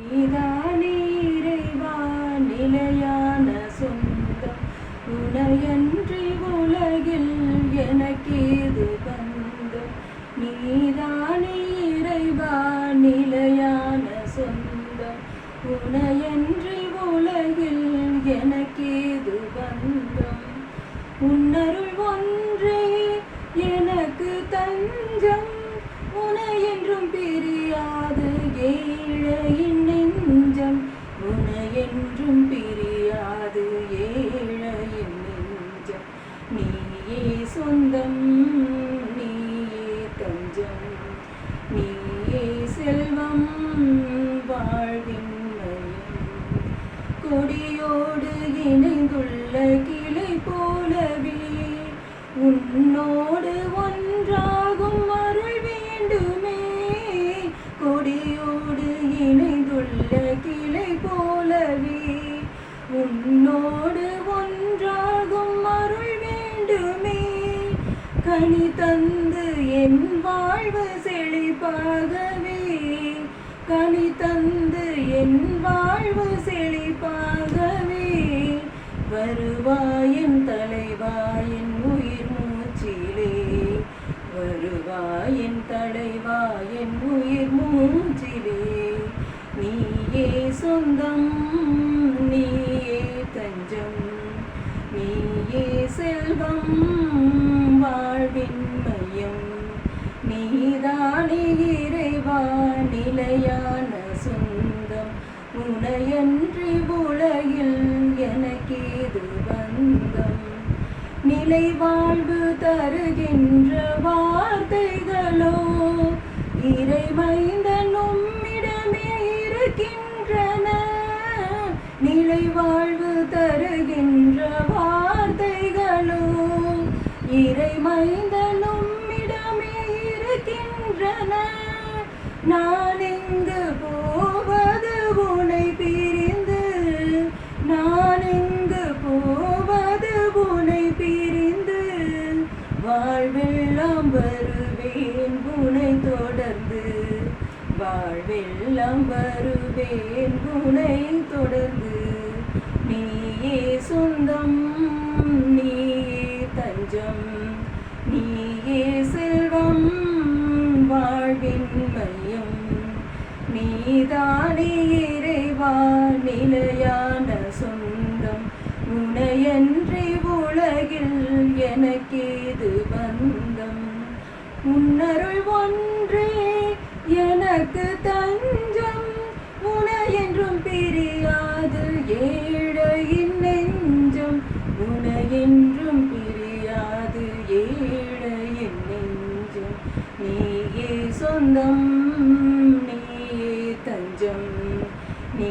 நீதானே இறைவா நிலையான சொந்தம் உனையன்றி உலகில் எனக்கேது பந்தம் நீதானே இறைவா நிலையான சொந்தம் உனையன்றி உலகில் எனக்கேது பந்தம். உன்னருள் ஒன்றே எனக்கு தஞ்சம். உனை என்றும் பிரியாது. ஏழையின் நெஞ்சம் உனை என்றும் பிரியாது. ஏழையின் நெஞ்சம் நீயே சொந்தம் நீயே தஞ்சம் நீயே செல்வம் வாழ்வின் கொடியோடு இணைந்துள்ள கிளை போலவே உன்னோ கனி தந்து என் வாழ்வு செழிப்பாகவே. கனி தந்து என் வாழ்வு செழிப்பாகவே. வருவாயின் தலைவாயின் உயிர் மூச்சிலே. வருவாயின் தலைவாயின் உயிர் மூச்சிலே. நீயே சொந்தம் நீயே தஞ்சம் நீயே செல்வம். விண்மையும் நீதானே இறைவா நிலையான சொந்தம். உனையன்றி உலகில் எனக்கேது பந்தம் நிலை வாழ்வு தருகின்ற வார்த்தைகளோ இறைமைந்த நம்மிடமே இருக்கின்றன. நிலை வாழ் இறைமைந்தனும் இடமே இருக்கின்றன நான் எங்கு போவது உனை பிரிந்து? நான் எங்கு போவது உனை பிரிந்து? வாழ்வெல்லாம் வருவேன் உனை தொடர்ந்து. வாழ்வெல்லாம் வருவேன் உனை நீயே செல்வம் வாழ்வின் மையம். நீதானே இறைவா நிலையான சொந்தம். உனையன்றி உலகில் எனக்கேது பந்தம். உன்னருள் ஒன்றே எனக்கு தஞ்சம். உன என்றும் பிரியாது ஏழையின் சொந்தம் நீ தஞ்சம் நீ